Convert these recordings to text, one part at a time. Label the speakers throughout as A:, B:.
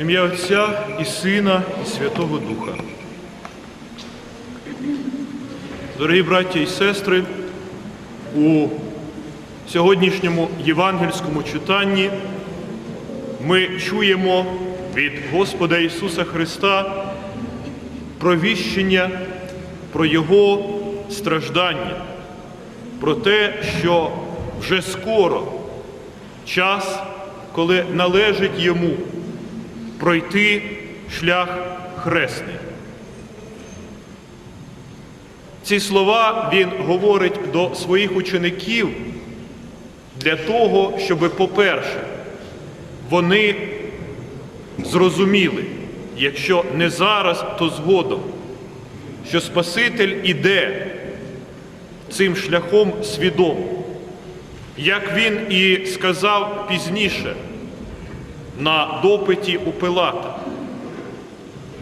A: Ім'я Отця і Сина, і Святого Духа. Дорогі браття і сестри, у сьогоднішньому євангельському читанні ми чуємо від Господа Ісуса Христа провіщення про Його страждання, про те, що вже скоро час, коли належить йому пройти шлях хресний. Ці слова він говорить до своїх учеників для того, щоб, по-перше, вони зрозуміли, якщо не зараз, то згодом, що Спаситель іде цим шляхом свідомо, як він і сказав пізніше на допиті у Пилата.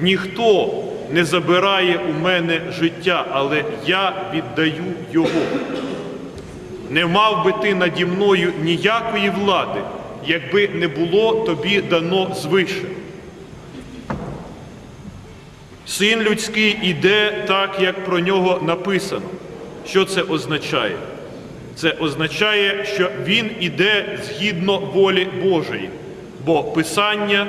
A: Ніхто не забирає у мене життя, але я віддаю його. Не мав би ти наді мною ніякої влади, якби не було тобі дано звише. Син людський іде так, як про нього написано. Що це означає? Це означає, що він іде згідно волі Божої, бо Писання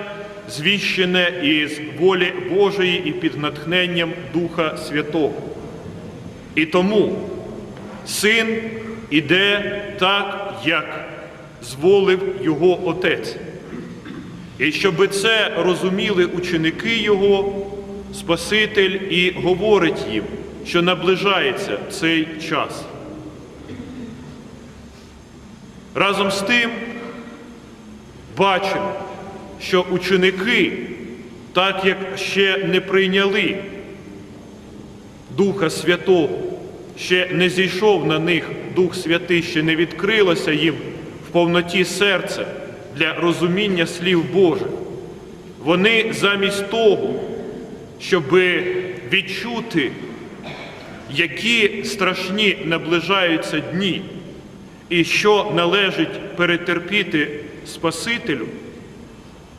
A: звіщене із волі Божої і під натхненням Духа Святого. І тому син іде так, як зволив його Отець. І щоб це розуміли ученики Його, Спаситель і говорить їм, що наближається цей час. Разом з тим бачимо, що ученики, так як ще не прийняли Духа Святого, ще не зійшов на них Дух Святий, ще не відкрилося їм в повноті серця для розуміння слів Божих. Вони замість того, щоб відчути, які страшні наближаються дні, і що належить перетерпіти Спасителю,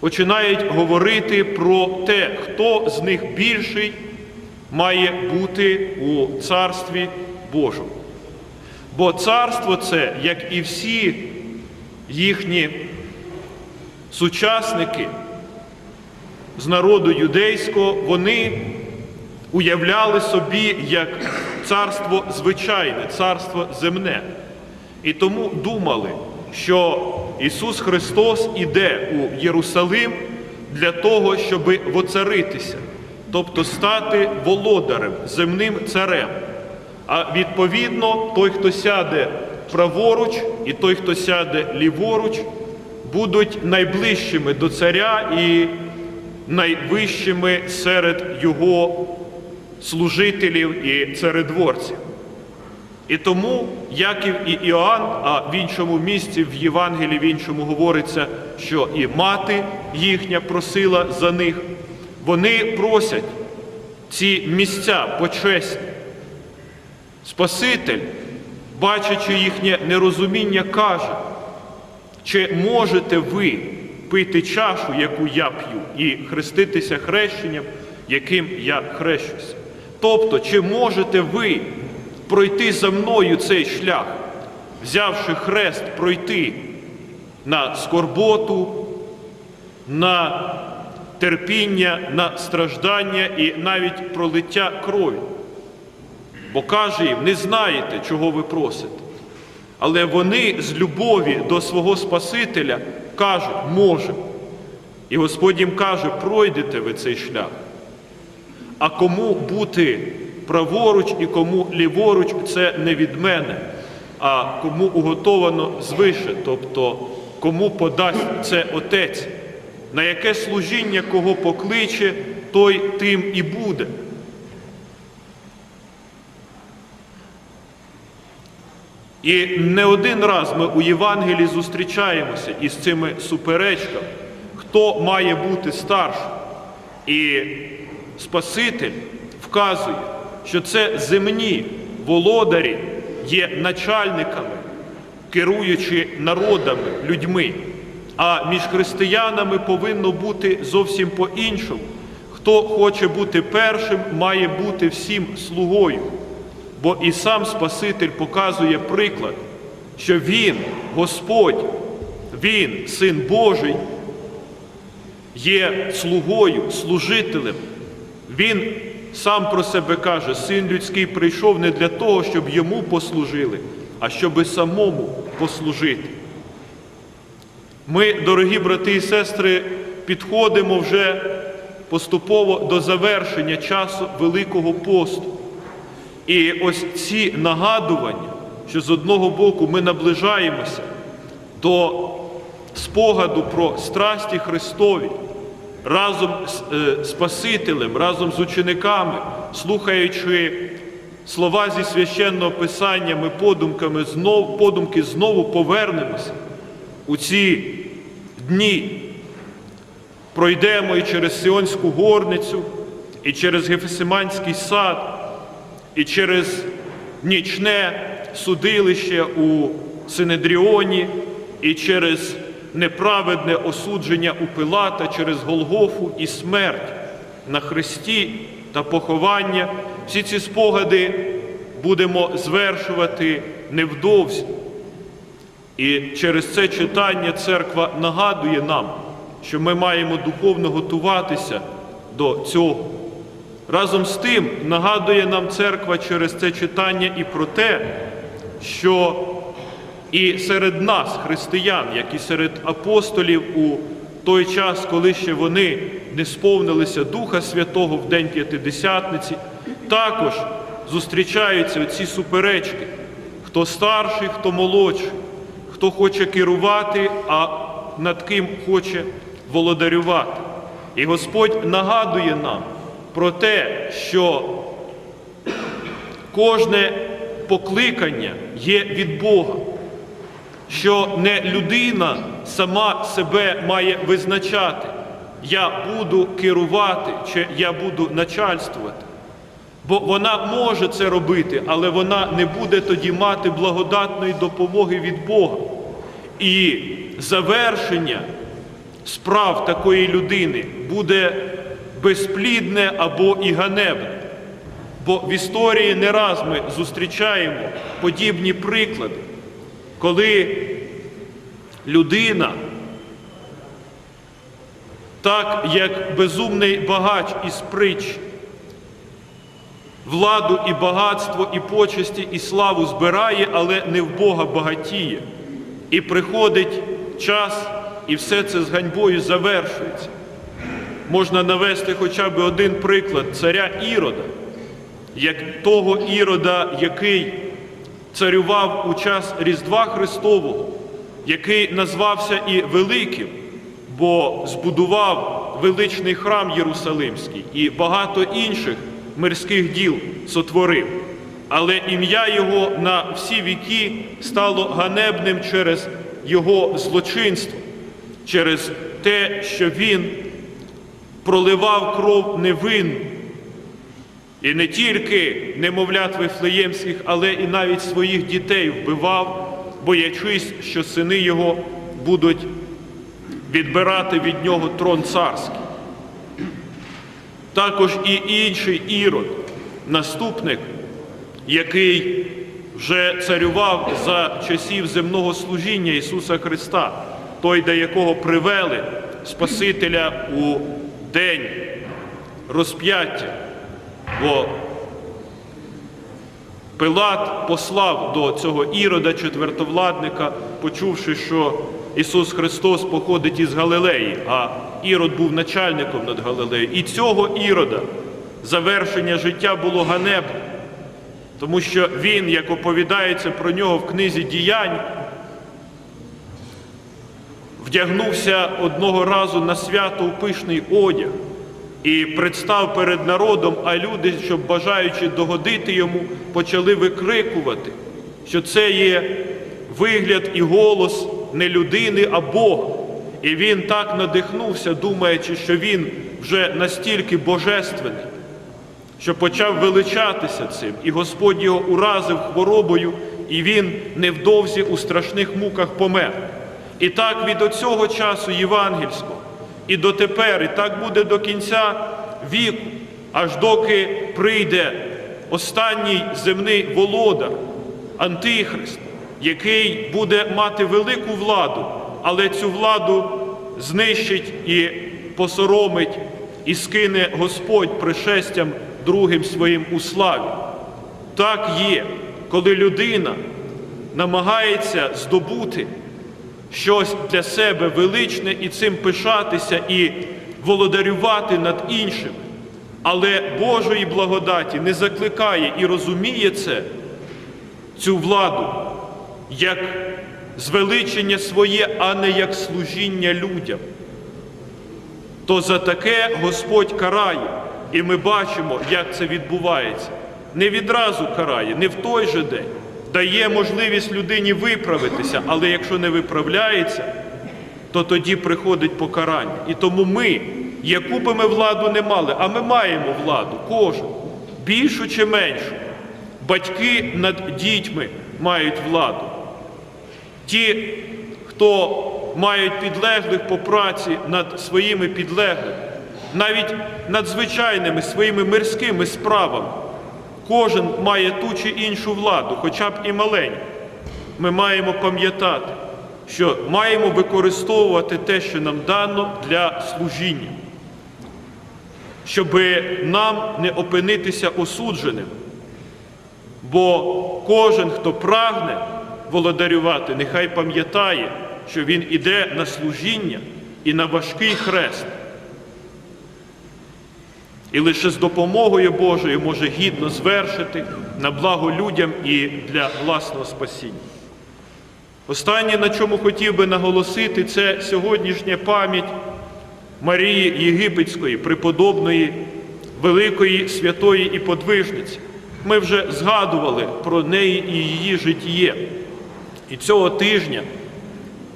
A: починають говорити про те, хто з них більший має бути у Царстві Божому. Бо царство це, як і всі їхні сучасники з народу юдейського, вони уявляли собі як царство звичайне, царство земне. І тому думали, що Ісус Христос іде у Єрусалим для того, щоб воцаритися, тобто стати володарем, земним царем. А відповідно, той, хто сяде праворуч, і той, хто сяде ліворуч, будуть найближчими до царя і найвищими серед його служителів і царедворців. І тому Яків і Іоанн, а в іншому місці в Євангелії в іншому говориться, що і мати їхня просила за них, вони просять ці місця почесні. Спаситель, бачачи їхнє нерозуміння, каже, чи можете ви пити чашу, яку я п'ю, і хреститися хрещенням, яким я хрещуся? Тобто, чи можете ви пройти за мною цей шлях, взявши хрест, пройти на скорботу, на терпіння, на страждання і навіть пролиття крові? Бо каже їм, не знаєте, чого ви просите. Але вони з любові до свого Спасителя кажуть, можемо. І Господь їм каже, пройдете ви цей шлях. А кому бути праворуч і кому ліворуч, це не від мене, а кому уготовано звише, тобто кому подасть це Отець, на яке служіння кого покличе, той тим і буде. І не один раз ми у Євангелії зустрічаємося із цими суперечками, хто має бути старшим. І Спаситель вказує, що це земні володарі є начальниками, керуючи народами, людьми. А між християнами повинно бути зовсім по-іншому. Хто хоче бути першим, має бути всім слугою. Бо і сам Спаситель показує приклад, що Він, Господь, Він, Син Божий, є слугою, служителем. Він сам про себе каже, син людський прийшов не для того, щоб йому послужили, а щоб самому послужити. Ми, дорогі брати і сестри, підходимо вже поступово до завершення часу Великого посту. І ось ці нагадування, що з одного боку ми наближаємося до спогаду про страсті Христові разом з е, Спасителем, разом з учениками, слухаючи слова зі священного писання, ми подумками знов, подумки знову повернемося у ці дні. Пройдемо і через Сіонську горницю, і через Гефесиманський сад, і через нічне судилище у Синедріоні, і через неправедне осудження у Пилата, через Голгофу і смерть на Христі та поховання. Всі ці спогади будемо звершувати невдовзі. І через це читання церква нагадує нам, що ми маємо духовно готуватися до цього. Разом з тим нагадує нам церква через це читання і про те, що і серед нас, християн, як і серед апостолів у той час, коли ще вони не сповнилися Духа Святого в День П'ятидесятниці, також зустрічаються ці суперечки, хто старший, хто молодший, хто хоче керувати, а над ким хоче володарювати. І Господь нагадує нам про те, що кожне покликання є від Бога, що не людина сама себе має визначати, я буду керувати чи я буду начальствувати. Бо вона може це робити, але вона не буде тоді мати благодатної допомоги від Бога. І завершення справ такої людини буде безплідне або і ганебне. Бо в історії не раз ми зустрічаємо подібні приклади, коли людина, так як безумний багач із притч, владу і багатство, і почесті, і славу збирає, але не в Бога багатіє. І приходить час, і все це з ганьбою завершується. Можна навести хоча б один приклад царя Ірода, як того Ірода, який царював у час Різдва Христового, який назвався і Великим, бо збудував величний храм Єрусалимський і багато інших мирських діл сотворив. Але ім'я його на всі віки стало ганебним через його злочинство, через те, що він проливав кров невинну. І не тільки немовлят Вифлеємських, але і навіть своїх дітей вбивав, боячись, що сини його будуть відбирати від нього трон царський. Також і інший ірод, наступник, який вже царював за часів земного служіння Ісуса Христа, той, до якого привели Спасителя у день розп'яття. Бо Пилат послав до цього ірода, четвертовладника, почувши, що Ісус Христос походить із Галилеї, а Ірод був начальником над Галилеєю. І цього ірода завершення життя було ганебне, тому що він, як оповідається про нього в книзі діянь, вдягнувся одного разу на свято у пишний одяг і представ перед народом, а люди, щоб бажаючи догодити йому, почали викрикувати, що це є вигляд і голос не людини, а Бога. І він так надихнувся, думаючи, що він вже настільки божественний, що почав величатися цим, і Господь його уразив хворобою, і він невдовзі у страшних муках помер. І так від оцього часу євангельського і дотепер, і так буде до кінця віку, аж доки прийде останній земний володар, Антихрист, який буде мати велику владу, але цю владу знищить і посоромить, і скине Господь пришестям другим своїм у славі. Так є, коли людина намагається здобути щось для себе величне і цим пишатися і володарювати над іншим, але Божої благодаті не закликає і розуміє це, цю владу, як звеличення своє, а не як служіння людям. То за таке Господь карає, і ми бачимо, як це відбувається. Не відразу карає, не в той же день. Дає можливість людині виправитися, але якщо не виправляється, то тоді приходить покарання. І тому ми, яку би ми владу не мали, а ми маємо владу, кожен, більшу чи меншу. Батьки над дітьми мають владу. Ті, хто мають підлеглих по праці над своїми підлеглими, навіть над звичайними своїми мирськими справами. Кожен має ту чи іншу владу, хоча б і маленьку. Ми маємо пам'ятати, що маємо використовувати те, що нам дано для служіння, щоб нам не опинитися осудженим. Бо кожен, хто прагне володарювати, нехай пам'ятає, що він іде на служіння і на важкий хрест. І лише з допомогою Божою може гідно звершити на благо людям і для власного спасіння. Останнє, на чому хотів би наголосити, це сьогоднішня пам'ять Марії Єгипетської, преподобної, великої святої і подвижниці. Ми вже згадували про неї і її житіє. І цього тижня,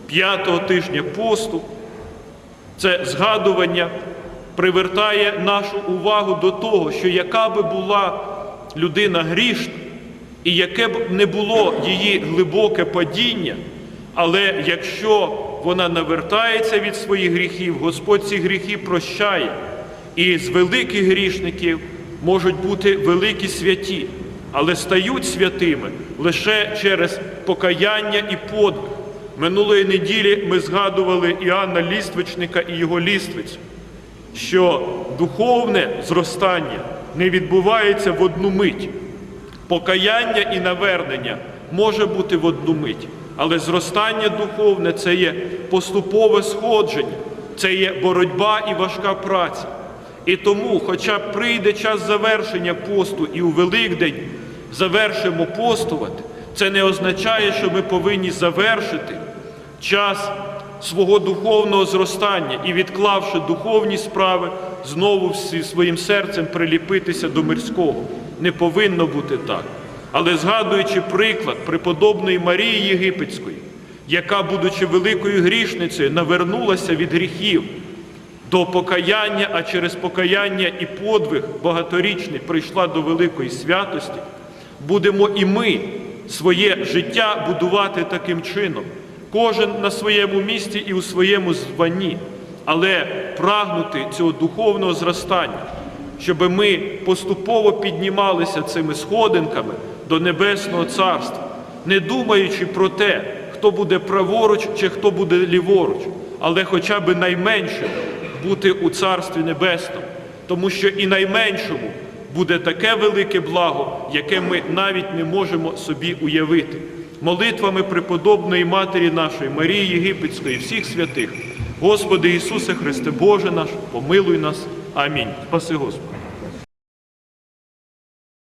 A: п'ятого тижня посту, це згадування привертає нашу увагу до того, що яка би була людина грішна, і яке б не було її глибоке падіння, але якщо вона навертається від своїх гріхів, Господь ці гріхи прощає. І з великих грішників можуть бути великі святі, але стають святими лише через покаяння і подвиг. Минулої неділі ми згадували Іоанна Ліствичника і його ліствицю що духовне зростання не відбувається в одну мить. Покаяння і навернення може бути в одну мить, але зростання духовне це є поступове сходження, це є боротьба і важка праця. І тому, хоча прийде час завершення посту і у Великдень завершимо постувати, це не означає, що ми повинні завершити час свого духовного зростання і, відклавши духовні справи, знову своїм серцем приліпитися до мирського. Не повинно бути так. Але згадуючи приклад преподобної Марії Єгипетської, яка, будучи великою грішницею, навернулася від гріхів до покаяння, а через покаяння і подвиг багаторічний прийшла до великої святості, будемо і ми своє життя будувати таким чином кожен на своєму місці і у своєму званні, але прагнути цього духовного зростання, щоб ми поступово піднімалися цими сходинками до Небесного Царства, не думаючи про те, хто буде праворуч чи хто буде ліворуч, але хоча б найменше бути у Царстві Небесному, тому що і найменшому буде таке велике благо, яке ми навіть не можемо собі уявити молитвами преподобної Матері нашої, Марії Єгипетської, всіх святих. Господи Ісусе Христе, Боже наш, помилуй нас. Амінь. Спаси Господи.